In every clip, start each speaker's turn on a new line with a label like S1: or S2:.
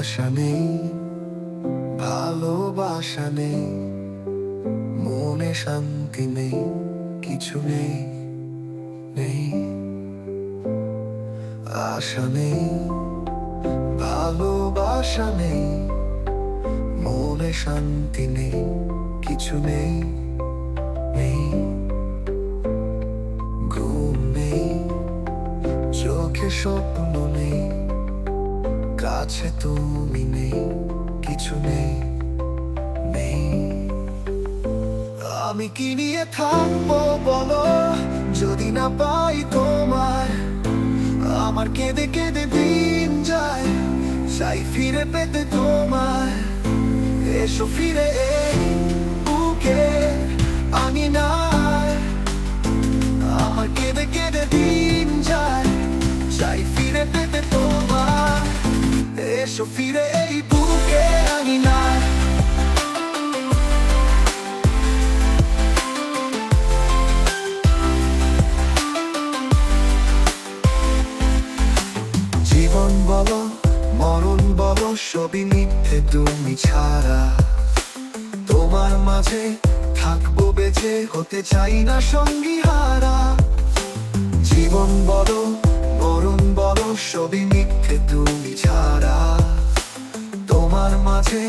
S1: আশা নেই, ভালোবাসা নেই, মনে শান্তি নেই, কিছু নেই নেই, আশা নেই, ভালোবাসা নেই, মনে শান্তি নেই, কিছু নেই নেই, ঘুম নেই, চোখে স্বপ্ন নেই। কাছে তুমি নেই, কিছু নেই নেই। আমি কি নিয়ে থাকব বলো? যদি না পাই তোমার, আমার কেঁদে কেঁদে দিন যায়। চাই ফিরে পেতে তোমার, এসো ফিরে এই এসো ফিরে জীবন বলো, মরণ বলো, সবই মিথ্যে তুমি ছাড়া। তোমার মাঝে থাকব বেঁচে, হতে চাই না সঙ্গী হারা। জীবন বলো, মরণ বলো, সবই মিথ্যে তুমি ছাড়া। তোমার মাঝে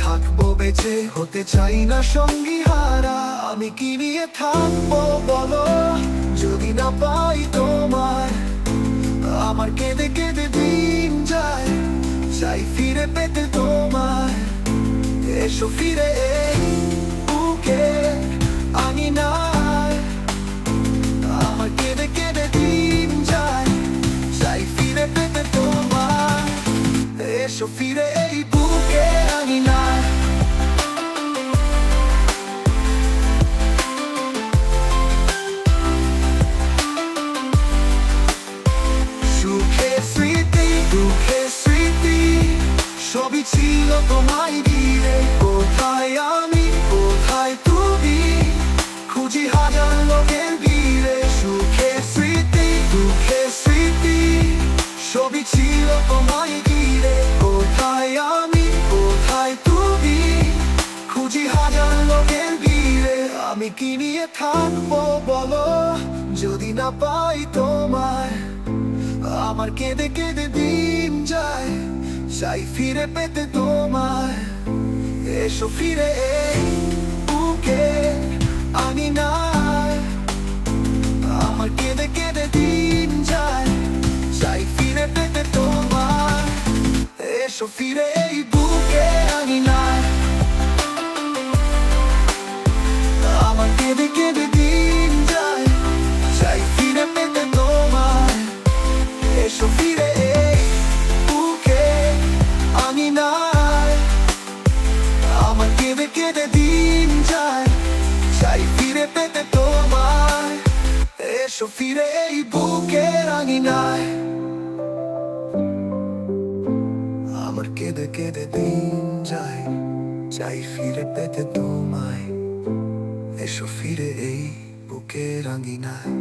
S1: থাকব বেঁচে, হতে চাই না সঙ্গী হারা। আমি কি নিয়ে থাকব বলো? যদি না পাই তোমার, আমার কেঁদে কেঁদে দিন যায়। চাই ফিরে পেতে তোমার, এসো ফিরে এই ছিল তোমায় ঘিরে কোথায় আমি, কোথায় তুমি? খুঁজি হাজার লোকের ভিড়ে। সুখে স্মৃতি দুঃখে স্মৃতি, সবই ছিল তোমায় ঘিরে। কোথায় আমি, কোথায় তুমি? খুঁজি হাজার লোকের ভিড়ে। আমি কি নিয়ে থাকব বলো? যদি না পাই তোমায়, আমার কেঁদে কেঁদে দিন যায়। চাই ফিরে পেতে তোমার এসো ফিরে বুকে আমি নাই আমার কেঁদে কেঁদে দিন যায় চাই ফিরে পেতে তোমার এসো ফিরে এই বুকে আমি নাই আমার কেঁদে কেঁদে দিন যায় চাই ফিরে পেতে তোমার এসো ফিরে যায় চাই ফিরে পেতে তোমায় এসো ফিরে এই বুকে নাই আমার কেঁদে কেঁদে দিন যায় চাই ফিরে পেতে তোমায় এসো ফিরে এই বুকে রাঙিনায়